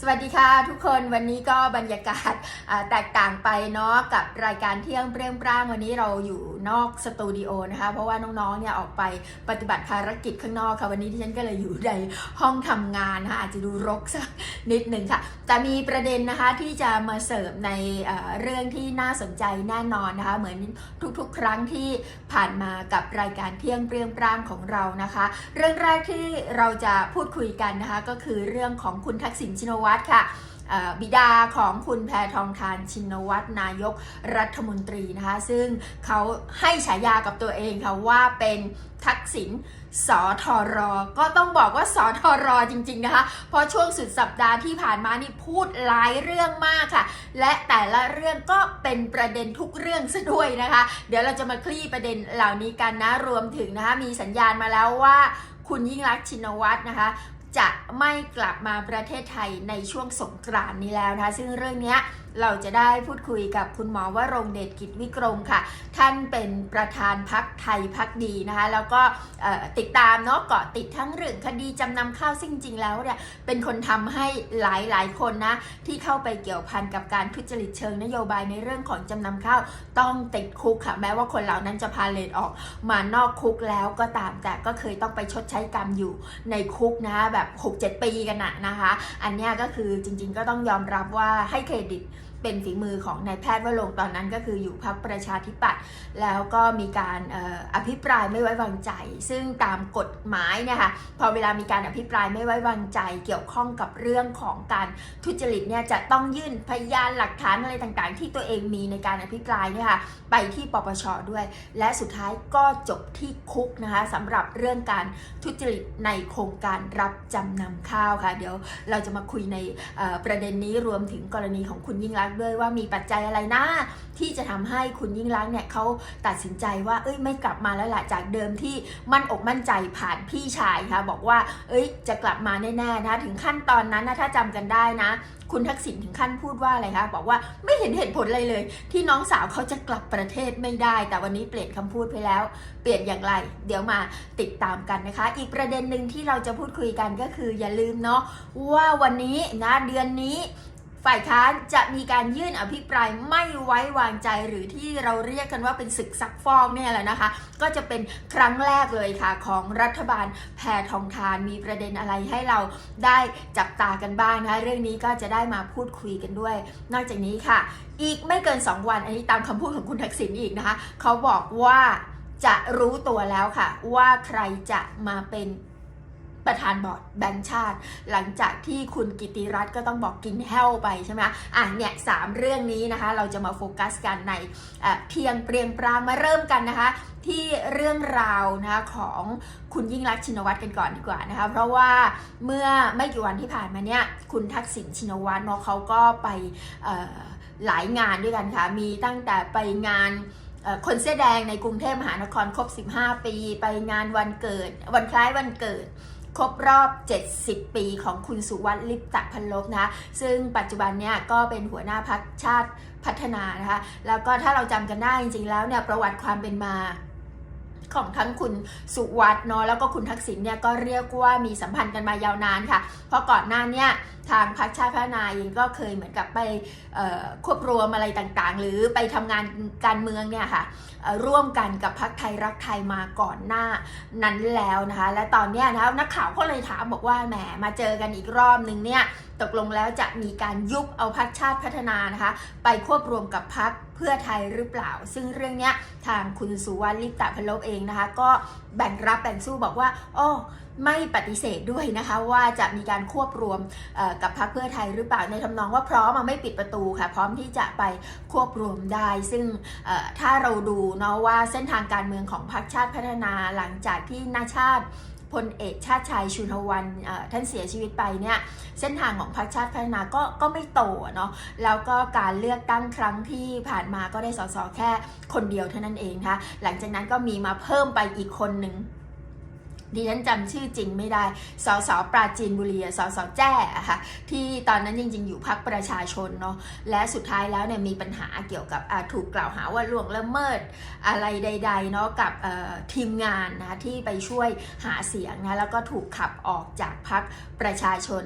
สวัสดีค่ะทุกคนวันนี้ก็บรรยากาศแตกต่างไปเนาะกับรายการเที่ยงเปรี้ยงปร้างวันนี้เราอยู่ นอกสตูดิโอนะคะ เพราะว่าน้องๆ เนี่ยออกไปปฏิบัติภารกิจข้างนอกค่ะ วันนี้ที่ฉันก็เลยอยู่ในห้องทำงานนะคะอาจจะดูรกสักนิดหนึ่งค่ะ แต่มีประเด็นนะคะที่จะมาเสริมในเรื่องที่น่าสนใจแน่นอนนะคะ เหมือนทุกๆ ครั้งที่ผ่านมากับรายการเที่ยงเปรี้ยงปร้างของเรานะคะ เรื่องแรกที่เราจะพูดคุยกันนะคะก็คือเรื่องของคุณทักษิณชินวัตรค่ะ บิดาของคุณแพทองทานชินวัตรนายกรัฐมนตรีนะคะซึ่งเขาให้ฉายากับตัวเองค่ะว่าเป็นทักษิณสอทอรอก็ต้องบอกว่าสอทอรอจริง ๆ นะคะ เพราะช่วงสุดสัปดาห์ที่ผ่านมานี่พูดหลายเรื่องมากค่ะ และแต่ละเรื่องก็เป็นประเด็นทุกเรื่องซะด้วยนะคะ เดี๋ยวเราจะมาคลี่ประเด็นเหล่านี้กันนะรวมถึงนะคะมีสัญญาณมาแล้วว่าคุณยิ่งรักชินวัตรนะคะ จะไม่กลับมาประเทศไทยในช่วงสงกรานนี้แล้วนะ ซึ่งเรื่องนี้ เราจะได้พูดคุยกับคุณหมอวรงเดชกิจวิกรมค่ะ ท่านเป็นประธานพักไทยพักดีนะคะ แล้วก็ติดตามเนาะเกาะติดทั้งเรื่องคดีจำนำข้าวซึ่งจริงๆแล้วเนี่ยเป็นคนทำให้หลายๆคนนะที่เข้าไปเกี่ยวพันกับการทุจริตเชิงนโยบายในเรื่องของจำนำข้าวต้องติดคุกค่ะ แม้ว่าคนเหล่านั้นจะพาเลทออกมานอกคุกแล้วก็ตามแต่ก็เคยต้องไปชดใช้กรรมอยู่ในคุกนะแบบ 6-7 ปีกันนะนะคะ อันนี้ก็คือจริงๆก็ต้องยอมรับว่าให้เครดิต เป็นฝีมือของนายแพทย์วรงค์ตอนนั้นก็คืออยู่พรรคประชาธิปัตย์แล้วก็มีการออภิปรายไม่ไว้วางใจ ซึ่งตามกฎหมายนี่ยค่ะพอเวลามีการอภิปรายไม่ไว้วางใจ เกี่ยวข้องกับเรื่องของการทุจริตเนี่ยจะต้องยื่นพยานหลักฐานอะไรต่างๆ ที่ตัวเองมีในการอภิปรายเนี่ยค่ะไปที่ปปชด้วย และสุดท้ายก็จบที่คุกนะคะสำหรับเรื่องการทุจริตในโครงการรับจำนำข้าวค่ะ เดี๋ยวเราจะมาคุยในประเด็นนี้รวมถึงกรณีของคุณยิ่งรักษณ์ด้วยว่ามีปัจจัยอะไรนะ ที่จะทำให้คุณยิ่งรักเนี่ยเขาตัดสินใจว่าเอ้ยไม่กลับมาแล้วล่ะจากเดิมที่มั่นอกมั่นใจผ่านพี่ชายค่ะบอกว่า เอ้ยจะกลับมาแน่ๆนะถึงขั้นตอนนั้นนะถ้าจำกันได้นะ คุณทักษิณถึงขั้นพูดว่าอะไรคะบอกว่าไม่เห็นเหตุผลอะไรเลย ที่น้องสาวเขาจะกลับประเทศไม่ได้ แต่วันนี้เปลี่ยนคำพูดไปแล้ว เปลี่ยนอย่างไร เดี๋ยวมาติดตามกันนะคะ อีกประเด็นหนึ่งที่เราจะพูดคุยกันก็คืออย่าลืมเนาะว่าวันนี้นะเดือนนี้ ฝ่ายค้านจะมีการยื่นอภิปรายไม่ไว้วางใจหรือที่เราเรียกกันว่าเป็นศึกซักฟอกเนี่ยแหละนะคะ ก็จะเป็นครั้งแรกเลยค่ะ ของรัฐบาลแพทองทานมีประเด็นอะไรให้เราได้จับตากันบ้างนะคะเรื่องนี้ก็จะได้มาพูดคุยกันด้วย นอกจากนี้ค่ะ อีกไม่เกิน 2 วัน อันนี้ตามคำพูดของคุณทักษิณอีกนะคะ เขาบอกว่าจะรู้ตัวแล้วค่ะ ว่าใครจะมาเป็น ประธานบอร์ดแบงค์ชาติ หลังจากที่คุณกิติรัตน์ก็ต้องบอกกินแห้วไปใช่ไหมอะเนี่ยสามเรื่องนี้นะคะ เราจะมาโฟกัสกันในเเพียงเปรียงปรางมาเริ่มกันนะคะ ที่เรื่องราวนะคะของคุณยิ่งรักชินวัตรกันก่อนดีกว่านะคะ เพราะว่าเมื่อไม่กี่วันที่ผ่านมาเนี่ยคุณทักษิณชินวัตรเนาะเขาก็ไปหลายงานด้วยกันค่ะ มีตั้งแต่ไปงานคนเสื้อแดงในกรุงเทพมหานครครบ 15 ปี ไปงานวันเกิด วันคล้ายวันเกิด ครบรอบ 70 ปีของคุณสุวัสดิ์ลิปตะพันลบนะคะซึ่งปัจจุบันเนี่ยก็เป็นหัวหน้าพักชาติพัฒนานะคะแล้วก็ถ้าเราจำกันได้จริงๆแล้วเนี่ยประวัติความเป็นมา ของทั้งคุณสุวัสด์เนาะแล้วก็คุณทักษิณเนี่ยก็เรียกว่ามีสัมพันธ์กันมายาวนานค่ะ เพราะก่อนหน้านี่ยทางพรรคชาติพัฒนาเองก็เคยเหมือนกับไปเอ่อควบรวมอะไรต่างๆ หรือไปทำงานการเมืองเนี่ยค่ะร่วมกันกับพรรคไทยรักไทยมาก่อนหน้านั้นแล้วนะคะ และตอนนี้นะคะนักข่าวก็เลยถามบอกว่าแหมมาเจอกันอีกรอบนึงเนี่ยตกลงแล้วจะมีการยุบเอาพรรคชาติพัฒนานะคะ ไปควบรวมกับพรรคเพื่อไทยหรือเปล่า ซึ่งเรื่องนี้ทางคุณสุวรรณลิปตะพลบเองนะคะ ก็แบ่งรับแบ่งสู้บอกว่าโอ้ไม่ปฏิเสธด้วยนะคะว่าจะมีการควบรวมกับพรรคเพื่อไทยหรือเปล่าในทำนองว่าพร้อมมาไม่ปิดประตูค่ะ พร้อมที่จะไปควบรวมได้ ซึ่งถ้าเราดูเนาะว่าเส้นทางการเมืองของพรรคชาติพัฒนาหลังจากที่นาชาติ พลเอกชาติชายชุนทวันท่านเสียชีวิตไปเนี่ยเส้นทางของพรรคชาติพัฒนาก็ก็ไม่โตเนาะแล้วก็การเลือกตั้งครั้งที่ผ่านมาก็ได้สสแค่คนเดียวเท่านั้นเองนะคะหลังจากนั้นก็มีมาเพิ่มไปอีกคนหนึ่ง ดิฉันจำชื่อจริงไม่ได้ สสปราจีนบุรี สสแจ้ะค่ะ ที่ตอนนั้นจริง ๆ อยู่พักประชาชนเนาะ และสุดท้ายแล้วเนี่ยมีปัญหาเกี่ยวกับถูกกล่าวหาว่าล่วงละเมิดอะไรใดๆเนาะกับทีมงานนะคะที่ไปช่วยหาเสียงนะแล้วก็ถูกขับออกจากพักประชาชน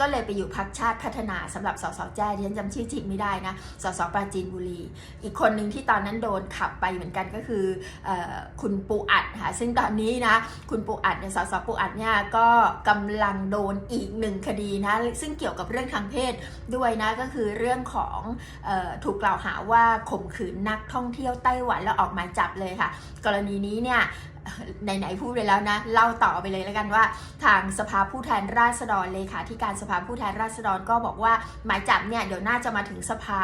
ก็เลยไปอยู่พักชาติพัฒนาสำหรับสสแจ้ที่ฉันจำชื่อจริงไม่ได้นะสสปราจีนบุรี อีกคนหนึ่งที่ตอนนั้นโดนขับไปเหมือนกันก็คืออคุณปูอัดค่ะซึ่งตอนนี้นะคุณปูอัดเนี่ยสสปูอัดเนี่ยก็กำลังโดนอีกหนึ่งคดีนะซึ่งเกี่ยวกับเรื่องทางเพศด้วยนะก็คือเรื่องของออถูกกล่าวหาว่าข่มขืนนักท่องเที่ยวไต้หวันแล้วออกหมายจับเลยค่ะ กรณีนี้เนี่ย ไหนๆพูดไปแล้วนะ เล่าต่อไปเลยแล้วกันว่า ทางสภาผู้แทนราษฎรเลขาธิการสภาผู้แทนราษฎรก็บอกว่าหมายจับเนี่ยเดี๋ยวน่าจะมาถึงสภา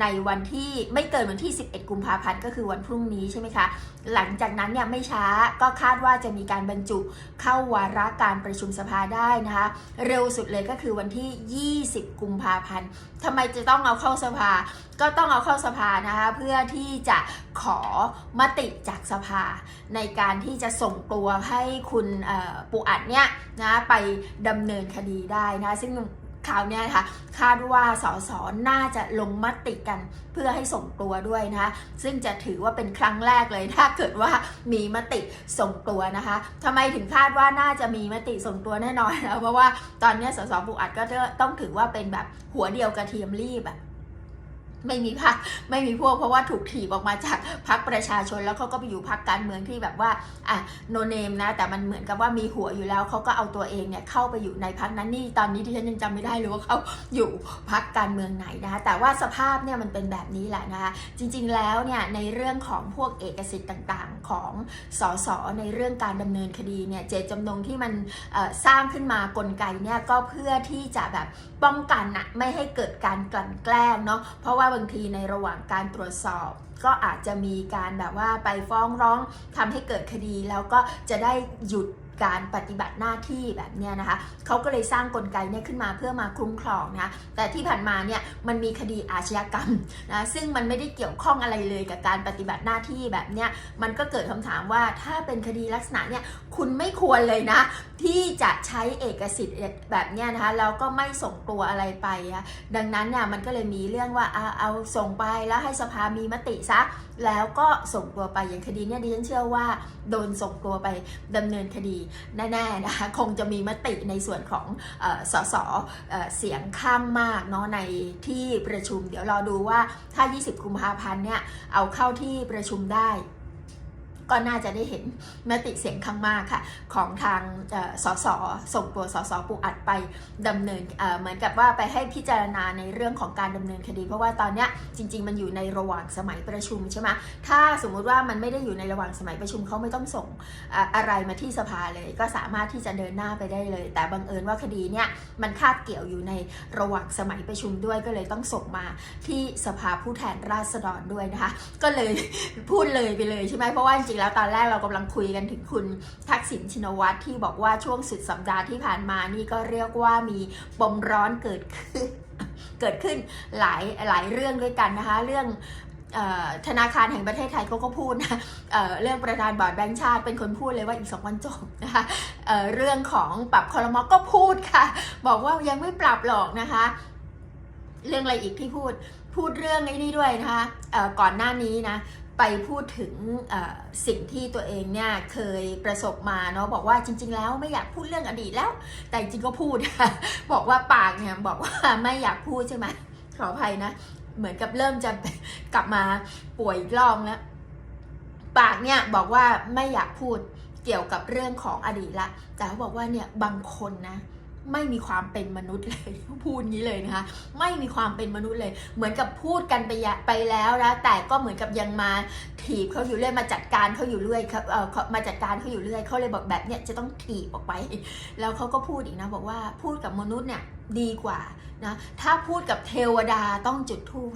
ในวันที่ไม่เกินวันที่ 11 กุมภาพันธ์ก็คือวันพรุ่งนี้ใช่ไหมคะ หลังจากนั้นเนี่ยไม่ช้าก็คาดว่าจะมีการบรรจุเข้าวาระการประชุมสภาได้นะคะเร็วสุดเลยก็คือวันที่ 20 กุมภาพันธ์ทำไมจะต้องเอาเข้าสภา ก็ต้องเอาเข้าสภานะคะเพื่อที่จะขอมติจากสภาในการที่จะส่งตัวให้คุณเอ่อปูอัดเนี่ยนะไปดำเนินคดีได้นะซึ่งคราวนี้นะคะคาดว่าสสน่าจะลงมติกันเพื่อให้ส่งตัวด้วยนะคะซึ่งจะถือว่าเป็นครั้งแรกเลยถ้าเกิดว่ามีมติส่งตัวนะคะทำไมถึงคาดว่าน่าจะมีมติส่งตัวแน่นอนนะเพราะว่าตอนนี้สสปูอัดก็ต้องถือว่าเป็นแบบหัวเดียวกระเทียมรีบอะ ไม่มีพักไม่มีพวกเพราะว่าถูกถีบออกมาจากพักประชาชนแล้วเขาก็ไปอยู่พักการเมืองที่แบบว่าอะโนเนมนะ แต่มันเหมือนกับว่ามีหัวอยู่แล้วเขาก็เอาตัวเองเนี่ยเข้าไปอยู่ในพักนั้นนี่ตอนนี้ที่ฉันยังจำไม่ได้เลยว่าเขาอยู่พักการเมืองไหนนะคะแต่ว่าสภาพเนี่ยมันเป็นแบบนี้แหละนะคะจริงๆแล้วเนี่ยในเรื่องของพวกเอกสิทธิ์ต่างๆ ของสสในเรื่องการดำเนินคดีเนี่ยเจตจำนงที่มันสร้างขึ้นมากลไกเนี่ยก็เพื่อที่จะแบบป้องกันนะไม่ให้เกิดการกลั่นแกล้งเนาะเพราะว่าบางทีในระหว่างการตรวจสอบ ก็อาจจะมีการแบบว่าไปฟ้องร้องทำให้เกิดคดีแล้วก็จะได้หยุด การปฏิบัติหน้าที่แบบเนี้ยนะคะเขาก็เลยสร้างกลไกเนี่ยขึ้นมาเพื่อมาคุ้มครองนะแต่ที่ผ่านมาเนี่ยมันมีคดีอาชญากรรมนะซึ่งมันไม่ได้เกี่ยวข้องอะไรเลยกับการปฏิบัติหน้าที่แบบเนี้ยมันก็เกิดคำถามว่าถ้าเป็นคดีลักษณะเนี่ยคุณไม่ควรเลยนะที่จะใช้เอกสิทธิ์แบบเนี้ยนะคะแล้วก็ไม่ส่งตัวอะไรไปอะดังนั้นเนี่ยมันก็เลยมีเรื่องว่าเอาเอาส่งไปแล้วให้สภามีมติซะ แล้วก็ส่งตัวไปอย่างคดีเนี่ยดิฉันเชื่อว่าโดนส่งตัวไปดำเนินคดีแน่ๆนะคะคงจะมีมติในส่วนของออสสเเสียงข้างมากเนาะในที่ประชุม เดี๋ยวรอดูว่าถ้า 20 กุมภาพันธ์เนี่ยเอาเข้าที่ประชุมได้ ก็น่าจะได้เห็นมติเสียงข้างมากค่ะ ของทางสสส่งตัวสสปูอัดไปดำเนินเหมือนกับว่าไปให้พิจารณาในเรื่องของการดำเนินคดี เพราะว่าตอนนี้จริง ๆ มันอยู่ในระหว่างสมัยประชุมใช่ไหมถ้าสมมุติว่ามันไม่ได้อยู่ในระหว่างสมัยประชุมเขาไม่ต้องส่งอะไรมาที่สภาเลย ก็สามารถที่จะเดินหน้าไปได้เลย แต่บังเอิญว่าคดีเนี่ยมันคาบเกี่ยวอยู่ในระหว่างสมัยประชุมด้วยก็เลยต้องส่งมาที่สภาผู้แทนราษฎรด้วยนะคะ ก็เลยพูดเลยไปเลยใช่ไหมเพราะว่าจริงแล้วตอนแรกเรากำลังคุยกันถึงคุณทักษิณชินวัตรที่บอกว่าช่วงสุดสัปดาห์ที่ผ่านมานี่ก็เรียกว่ามีปมร้อนเกิดขึ้นเกิดขึ้นหลายหลายเรื่องด้วยกันนะคะ เรื่องธนาคารแห่งประเทศไทยเขาก็พูดนะเเรื่องประธานบอร์ดแบงก์ชาติเป็นคนพูดเลยว่าอีกสองวันจบนะคะเเรื่องของปรับคอรมอก็พูดค่ะ บอกว่ายังไม่ปรับหรอกนะคะ เรื่องอะไรอีกที่พูดพูดเรื่องไอ้นี่ด้วยนะคะก่อนหน้านี้นะ ไปพูดถึงสิ่งที่ตัวเองเนี่ยเคยประสบมาเนาะบอกว่าจริง ๆ แล้วไม่อยากพูดเรื่องอดีตแล้ว แต่จริงก็พูด บอกว่าปากเนี่ยบอกว่าไม่อยากพูดใช่ไหมขออภัยนะ เหมือนกับเริ่มจะกลับมาป่วยอีกรอบแล้วปากเนี่ยบอกว่าไม่อยากพูดเกี่ยวกับเรื่องของอดีตละแต่เขาบอกว่าเนี่ยบางคนนะ ไม่มีความเป็นมนุษย์เลยพูดงี้เลยนะคะ ไม่มีความเป็นมนุษย์เลย เหมือนกับพูดกันไปยะไปแล้วนะแต่ก็เหมือนกับยังมาถีบเขาอยู่เรื่อยมาจัดการเขาอยู่เรื่อยเขาเออเขามาจัดการเขาอยู่เรื่อยเขาเลยบอกแบบเนี้ยจะต้องถีบออกไป แล้วเขาก็พูดอีกนะบอกว่าพูดกับมนุษย์เนี่ย ดีกว่านะถ้าพูดกับเทวดาต้องจุดธูป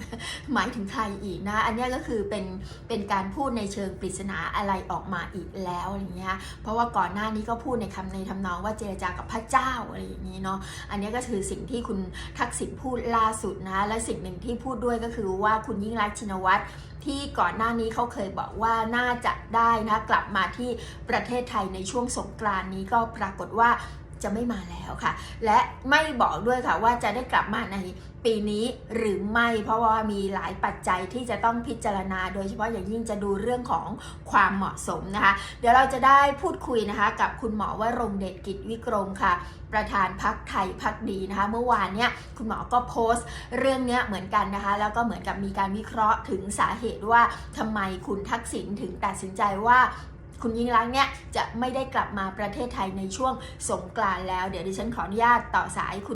หมายถึงใครอีกนะ อันนี้ก็คือเป็นเป็นการพูดในเชิงปริศนาอะไรออกมาอีกแล้วอะไรเงี้ยเพราะว่าก่อนหน้านี้ก็พูดในคำในทำนองว่าเจรจากับพระเจ้าอะไรอย่างนี้เนาะอันนี้ก็คือสิ่งที่คุณทักษิณพูดล่าสุดนะและสิ่งหนึ่งที่พูดด้วยก็คือว่าคุณยิ่งรักชินวัตรที่ก่อนหน้านี้เขาเคยบอกว่าน่าจะได้นะกลับมาที่ประเทศไทยในช่วงสงกรานนี้ก็ปรากฏว่า จะไม่มาแล้วค่ะ และไม่บอกด้วยค่ะว่าจะได้กลับมาในปีนี้หรือไม่เพราะว่ามีหลายปัจจัยที่จะต้องพิจารณา โดยเฉพาะอย่างยิ่งจะดูเรื่องของความเหมาะสมนะคะ เดี๋ยวเราจะได้พูดคุยนะคะ กับคุณหมอวรงเดชกิจวิกรมค่ะ ประธานพักไทยพักดีนะคะ เมื่อวานเนี่ยคุณหมอก็โพสต์เรื่องเนี้ยเหมือนกันนะคะ แล้วก็เหมือนกับมีการวิเคราะห์ถึงสาเหตุว่าทำไมคุณทักษิณถึงตัดสินใจว่า คุณยิ่งรักเนี่ยจะไม่ได้กลับมาประเทศไทยในช่วงสงกรานต์แล้ว เดี๋ยวดิฉันขออนุญาตต่อสายคุณ